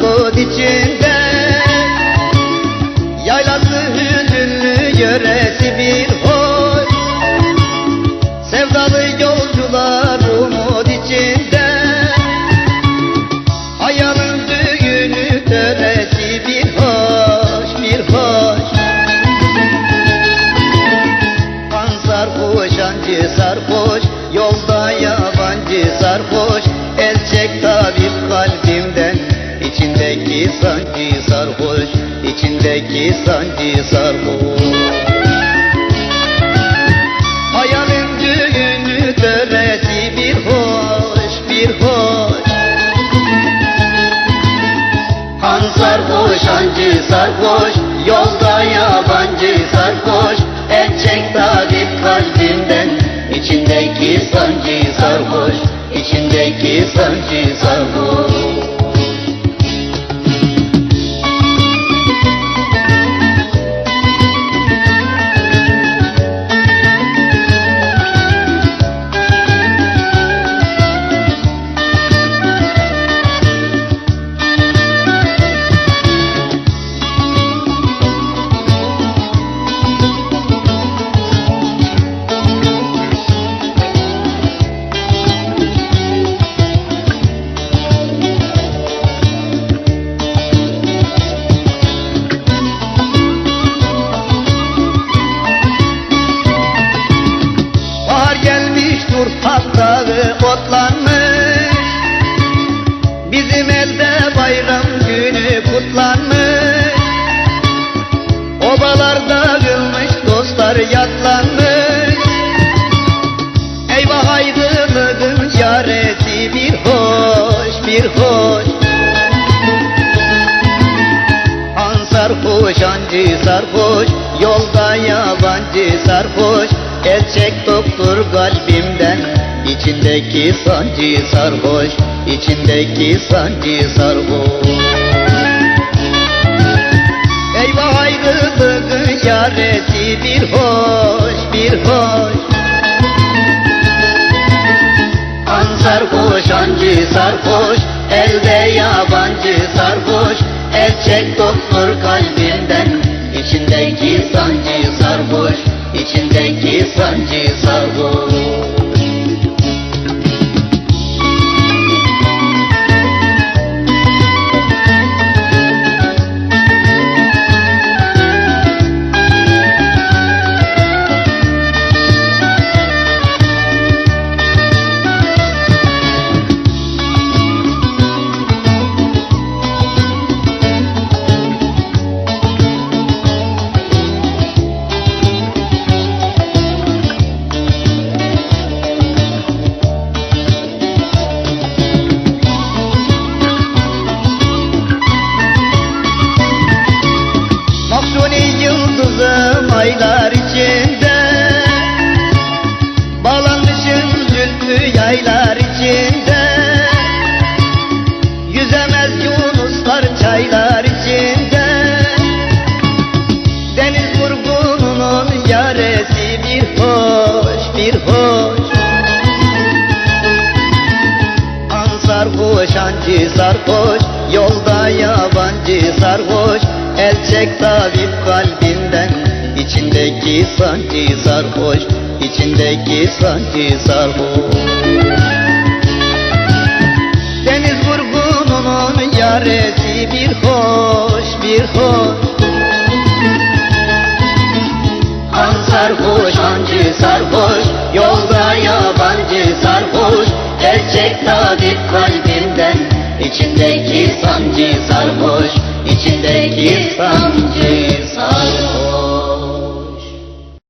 Turgut içinde Yaylası hüzünlü yöresi bir hoş. Sevdalı yolcular umut içinde. Hayanın düğünü töresi bir hoş bir hoş. Kan sarhoş ancı sarhoş Yolda yabancı sarhoş. El çek tabip kalbi İçindeki sancı sarhoş İçindeki sancı sarhoş. Hayalin düğünü töresi bir hoş bir hoş. Han sarhoş hancı sarhoş Yolda yabancı sarhoş. El çek tabip kalbimden İçindeki sancı sarhoş İçindeki sancı dostlar yatlanmış Eyvah ayrılığın yareti bir hoş bir hoş. Sarhoş ancı sarhoş Yolda yabancı sarhoş El çek doktor kalbimden İçindeki sancı sarhoş İçindeki sancı sarhoş ayrılığın yareti bir hoş bir hoş. Sarhoş ancı sarhoş Elde yabancı sarhoş. El çek doktor kalbimden İçindeki sancı sarhoş İçindeki sancı sarhoş yaylar içinde. Yüzemez yunuslar çaylar içinde. Deniz vurgununun yaresi bir hoş bir hoş. An sarhoş ancı sarhoş Yolda yabancı sarhoş. El çek tabip kalbinden İçindeki sancı sarhoş İçindeki sancı sarhoş. Deniz vurgununun yaresi bir hoş bir hoş. An sarhoş ancı sarhoş Yolda yabancı sarhoş. El çek tabip kalbimden İçindeki sancı sarhoş İçindeki sancı sarhoş